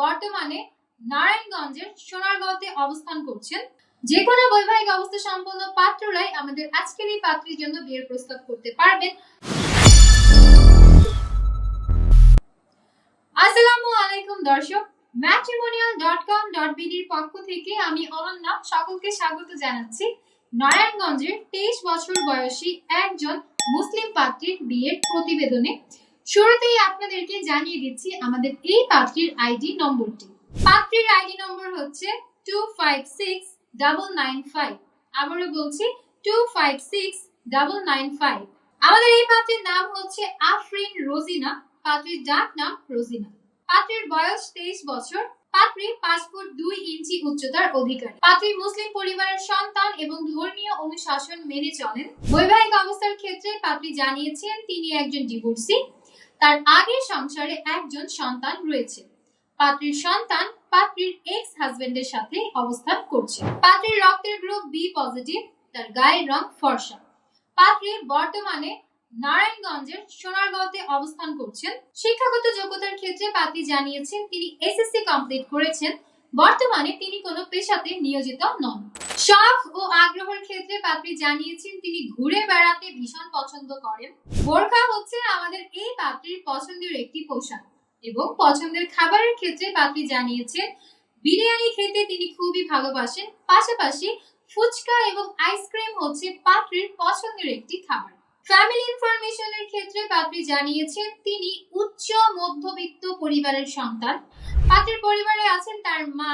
বর্তমানে নারায়ণগঞ্জের সোনারগাঁওতে অবস্থান করছেন। যে কোনো বৈবাহিক অবস্থা সম্পন্ন পাত্ররাই আমাদের আজকের এই পাত্রীর জন্য বিয়ের প্রস্তাব করতে পারবেন। আসসালামু আলাইকুম, দর্শক। ম্যাট্রিমোনিয়াল ডট কম ডট বিডির পক্ষ থেকে আমি অনন্যা সকলকে স্বাগত জানাচ্ছি। নারায়ণগঞ্জের তেইশ বছর বয়সী একজন মুসলিম পাত্রীর বিয়ের প্রতিবেদনে। শুরুতেই আপনাদেরকে জানিয়ে দিচ্ছি আমাদের এই পাত্রীর আইডি নম্বরটি। পাত্রীর আইডি নম্বর হচ্ছে two five six double nine five আবারও বলছি two five six double nine five আমাদের এই পাত্রীর নাম হচ্ছে আফরিন রোজিনা, পাত্রীর ডাক নাম রোজিনা। পাত্রীর বয়স তেইশ বছর, পাত্রী ফুট দুই ইঞ্চি উচ্চতার অধিকারী। পাত্রী মুসলিম পরিবারের সন্তান এবং ধর্মীয় অনুশাসন মেনে চলেন। বৈবাহিক অবস্থার ক্ষেত্রে পাত্রী জানিয়েছেন, তিনি একজন ডিভোর্সি তার আগের সংসারে একজন সন্তান রয়েছে। পাত্রীর সন্তান পাত্রীর এক্স হাজবেন্ডের সাথে অবস্থান করছে। পাত্রীর রক্তের গ্রুপ বি পজিটিভ তার গায়ের রং ফর্সা। পাত্রী বর্তমানে নারায়ণগঞ্জের সোনারগাঁওতে অবস্থান করছেন। শিক্ষাগত যোগ্যতার ক্ষেত্রে পাত্রী জানিয়েছেন, তিনি এসএসসি কমপ্লিট করেছেন। বর্তমানে তিনি কোনো পেশাতে নিয়োজিত নন। শখ ও আগ্রহের ক্ষেত্রে পাত্রী জানিয়েছেন, তিনি ঘুরে বেড়াতে ভীষণ পছন্দ করেন। বোরখা হচ্ছে আমাদের এই পাত্রীর পছন্দের একটি পোশাক এবং পছন্দের খাবারের ক্ষেত্রে পাত্রী জানিয়েছেন, বিরিয়ানি খেতে তিনি খুবই ভালোবাসেন। পাশাপাশি ফুচকা এবং আইসক্রিম হচ্ছে পাত্রীর পছন্দের একটি খাবার। ফ্যামিলি ইনফরমেশনের ক্ষেত্রে পাত্রী জানিয়েছেন, তিনি উচ্চ মধ্যবিত্ত পরিবারের সন্তান। পাত্রীর পরিবারে আছেন তার মা,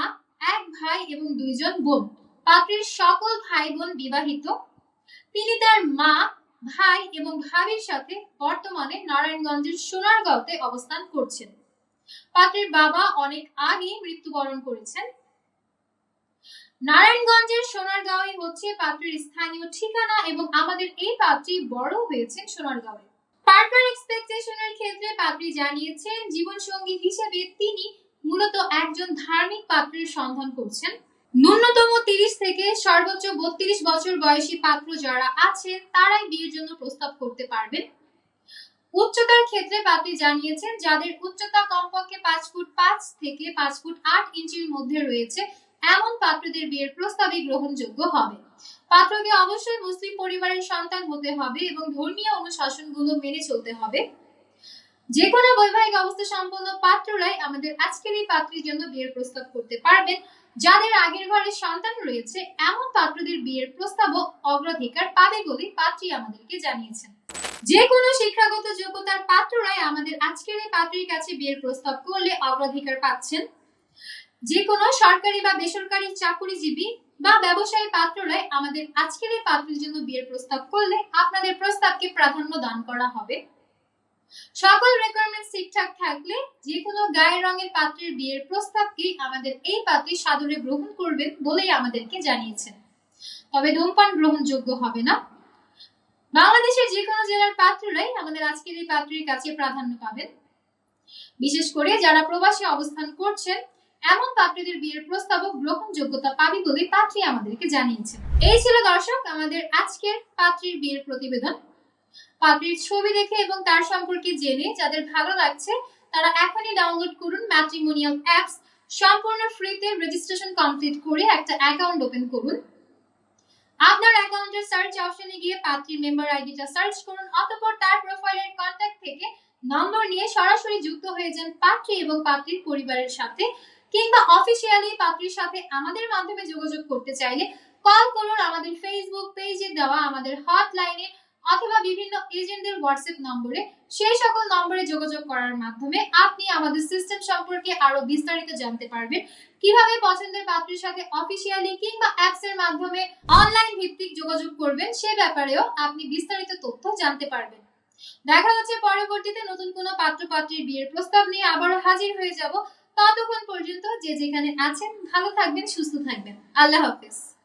এক ভাই এবং দুইজন বোন। পাত্রীর সকল ভাই বোন বিবাহিত। তিনি তার মা, ভাই এবং ভাবির সাথে বর্তমানে নারায়ণগঞ্জের সোনারগাঁওতে অবস্থান করছেন। পাত্রের বাবা অনেক আগে মৃত্যুবরণ করেছেন। নারায়ণগঞ্জের সোনারগাঁওই হচ্ছে পাত্রীর স্থানীয় ঠিকানা এবং আমাদের এই পাত্রী বড় হয়েছেন সোনারগাঁওয়ে। পার্টনার এক্সপেকটেশনের ক্ষেত্রে পাত্রী জানিয়েছেন, জীবনসঙ্গী হিসেবে তিনি মূলত একজন ধার্মিক পাত্রের সন্ধান করছেন। ন্যূনতম তিরিশ থেকে সর্বোচ্চ বত্রিশ বছর বয়সী পাত্র যারা আছে তারাই বিয়ের জন্য প্রস্তাব করতে পারবেন। উচ্চতার ক্ষেত্রে পাত্রী জানিয়েছেন, যাদের উচ্চতা কমপক্ষে পাঁচ ফুট পাঁচ থেকে পাঁচ ফুট আট ইঞ্চির মধ্যে রয়েছে এমন পাত্রদের বিয়ের প্রস্তাবে গ্রহণযোগ্য হবে। পাত্রকে অবশ্যই মুসলিম পরিবারের সন্তান হতে হবে এবং ধর্মীয় অনুশাসনগুলো মেনে চলতে হবে। যে কোনো বৈবাহিক অবস্থা সম্পন্ন পাত্ররাই আমাদের আজকের এই পাত্রীর জন্য বিয়ের প্রস্তাব করতে পারবেন। যাদের আগের ঘরে সন্তান রয়েছে, এমন পাত্রদের বিয়ের প্রস্তাবও অগ্রাধিকার পাবে বলে পাত্রী আমাদেরকে জানিয়েছেন। যে কোনো শিক্ষাগত যোগ্যতার পাত্ররাই আমাদের আজকের এই পাত্রীর কাছে বিয়ের প্রস্তাব করলে অগ্রাধিকার পাচ্ছেন। যে কোনো সরকারি বা বেসরকারি চাকরিজীবী বা ব্যবসায়ী পাত্ররাই আমাদের আজকের এই পাত্রের জন্য বিয়ের প্রস্তাব করলে আপনাদের প্রস্তাবকে প্রাধান্য দান করা হবে। সকল রিকোয়ারমেন্টস ঠিকঠাক থাকলে যে কোনো গায়ের রঙের পাত্রের বিয়ের প্রস্তাবকে আমাদের এই পাত্রী সাদরে গ্রহণ করবেন বলেই আমাদেরকে জানিয়েছেন। তবে ধূমপান গ্রহণযোগ্য হবে না। বাংলাদেশের যে কোনো জেলার পাত্ররাই আমাদের আজকের এই পাত্রের কাছে প্রাধান্য পাবেন। বিশেষ করে যারা প্রবাসী অবস্থান করছেন এমন পাত্রীদের বিয়ের প্রস্তাবও গ্রহণযোগ্যতা পাবে বলে পাত্রী আমাদেরকে জানিয়েছেন। এই ছিল দর্শক আমাদের আজকের পাত্রীর বিয়ের প্রতিবেদন। পাত্রীর ছবি দেখে এবং তার সম্পর্কে জেনে যাদের ভালো লাগছে, তারা এখনই ডাউনলোড করুন ম্যাট্রিমোনিয়াল অ্যাপস সম্পূর্ণ ফ্রিতে রেজিস্ট্রেশন কমপ্লিট করে একটা অ্যাকাউন্ট ওপেন করুন। আপনার অ্যাকাউন্টের সার্চ অপশনে গিয়ে পাত্রীর মেম্বার আইডিটা সার্চ করুন, অতঃপর তার প্রোফাইলের কন্ট্যাক্ট থেকে নম্বর নিয়ে সরাসরি যুক্ত হয়ে যান পাত্রী এবং পাত্রীর পরিবারের সাথে। কিংবা অফিসিয়ালি পাত্রীর সাথে আমাদের মাধ্যমে যোগাযোগ করতে চাইলে কল করুন আমাদের ফেসবুক পেজে দেওয়া আমাদের হটলাইনে অথবা বিভিন্ন এজেন্টদের হোয়াটসঅ্যাপ নম্বরে। সেই সকল নম্বরে যোগাযোগ করার মাধ্যমে আপনি আমাদের সিস্টেম সম্পর্কে আরও বিস্তারিত জানতে পারবেন। কীভাবে পছন্দের পাত্রীর সাথে অফিসিয়ালি কিংবা অ্যাপস এর মাধ্যমে অনলাইন ভিত্তিক যোগাযোগ করবেন, সে ব্যাপারেও আপনি বিস্তারিত তথ্য জানতে পারবেন। দেখা হচ্ছে পরবর্তীতে নতুন কোনো পাত্র পাত্রীর বিয়ের প্রস্তাব নিয়ে আবারও হাজির হয়ে যাব। ততক্ষণ পর্যন্ত যে যেখানে আছেন ভালো থাকবেন সুস্থ থাকবেন। আল্লাহ হাফেজ।